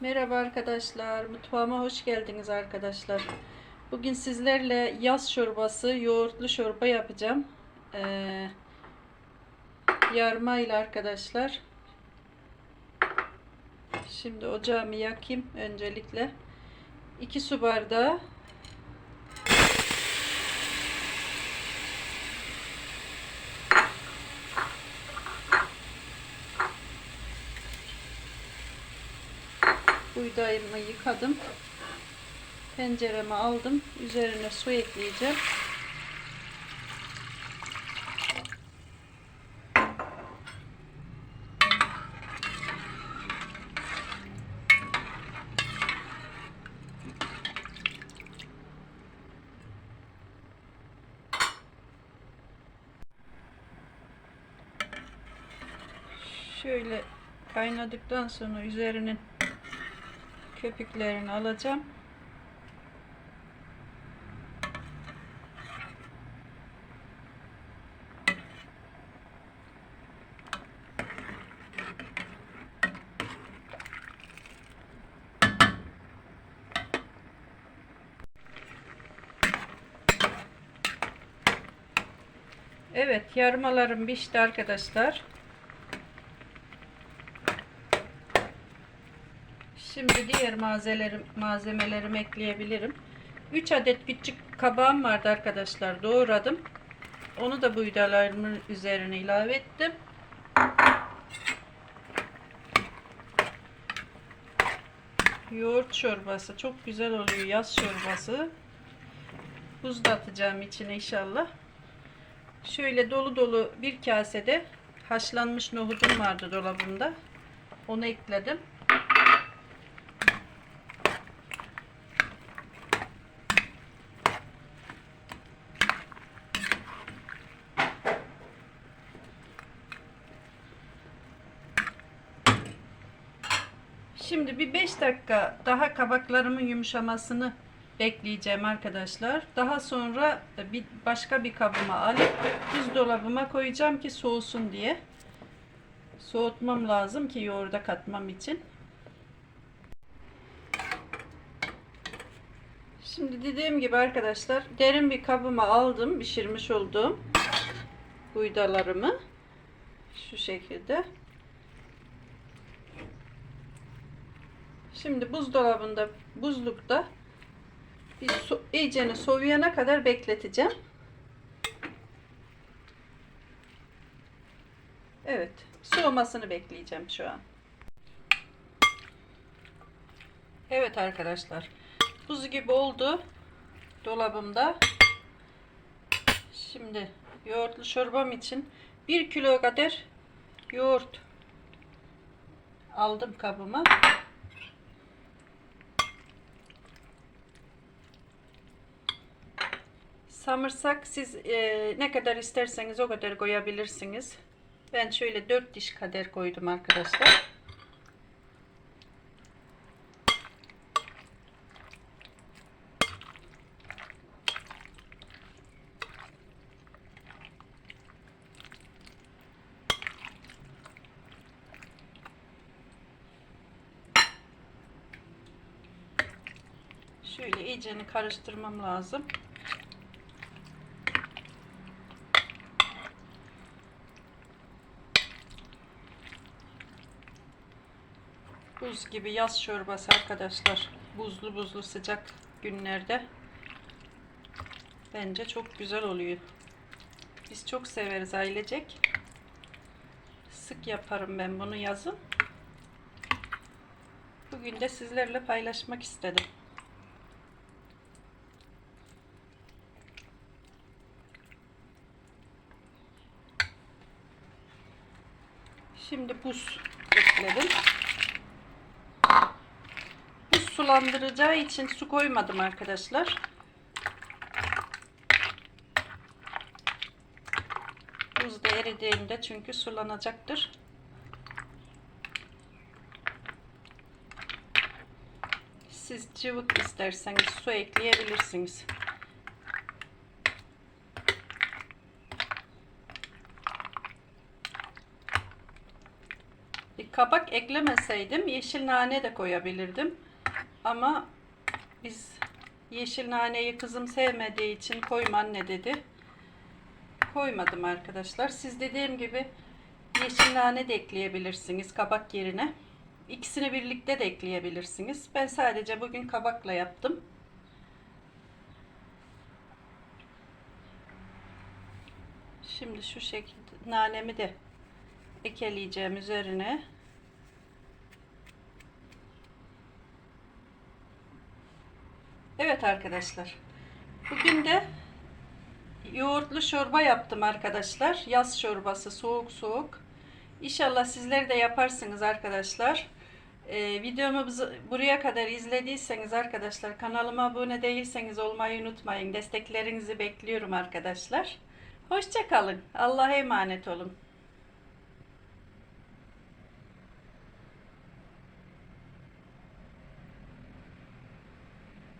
Merhaba arkadaşlar, mutfağıma hoş geldiniz arkadaşlar. Bugün sizlerle yaz çorbası, yoğurtlu çorba yapacağım. Ee, yarma ile arkadaşlar. Şimdi ocağımı yakayım öncelikle. 2 su bardağı buğdayımı yıkadım. Tencereme aldım. Üzerine su ekleyeceğim. Şöyle kaynadıktan sonra üzerinin köpüklerini alacağım. Evet, yarmalarım pişti arkadaşlar. Şimdi diğer malzemelerim, malzemelerimi ekleyebilirim. 3 adet küçük kabağım vardı arkadaşlar. Doğradım. Onu da buğdaylarımın üzerine ilave ettim. Yoğurt çorbası. Çok güzel oluyor yaz çorbası. Buz atacağım içine inşallah. Şöyle dolu dolu bir kasede haşlanmış nohudum vardı dolabımda. Onu ekledim. Şimdi bir 5 dakika daha kabaklarımın yumuşamasını bekleyeceğim arkadaşlar. Daha sonra bir başka bir kabıma alıp buzdolabıma koyacağım ki soğusun diye. Soğutmam lazım ki yoğurda katmam için. Şimdi dediğim gibi arkadaşlar derin bir kabıma aldım pişirmiş olduğum buğdalarımı şu şekilde. Şimdi buzdolabında, buzlukta bir so iyicene soğuyana kadar bekleteceğim. Evet, soğumasını bekleyeceğim şu an. Evet arkadaşlar, buz gibi oldu dolabımda. Şimdi yoğurtlu çorbam için 1 kilo kadar yoğurt aldım kabıma. Samırsak siz e, ne kadar isterseniz o kadar koyabilirsiniz. Ben şöyle 4 diş kadar koydum arkadaşlar. Şöyle iyiceni karıştırmam lazım. Buz gibi yaz çorbası arkadaşlar. Buzlu buzlu sıcak günlerde bence çok güzel oluyor. Biz çok severiz ailecek. Sık yaparım ben bunu yazın. Bugün de sizlerle paylaşmak istedim. Şimdi buz ekledim. Sulandıracağı için su koymadım arkadaşlar. Buz da eridiğinde çünkü sulanacaktır. Siz cıvık isterseniz su ekleyebilirsiniz. kabak eklemeseydim yeşil nane de koyabilirdim. Ama biz yeşil naneyi kızım sevmediği için koyma anne dedi. Koymadım arkadaşlar. Siz dediğim gibi yeşil nane de ekleyebilirsiniz kabak yerine. İkisini birlikte de ekleyebilirsiniz. Ben sadece bugün kabakla yaptım. Şimdi şu şekilde nanemi de ekeleyeceğim üzerine. Evet arkadaşlar. Bugün de yoğurtlu çorba yaptım arkadaşlar. Yaz çorbası soğuk soğuk. İnşallah sizler de yaparsınız arkadaşlar. Ee, videomu buraya kadar izlediyseniz arkadaşlar kanalıma abone değilseniz olmayı unutmayın. Desteklerinizi bekliyorum arkadaşlar. Hoşça kalın. Allah'a emanet olun.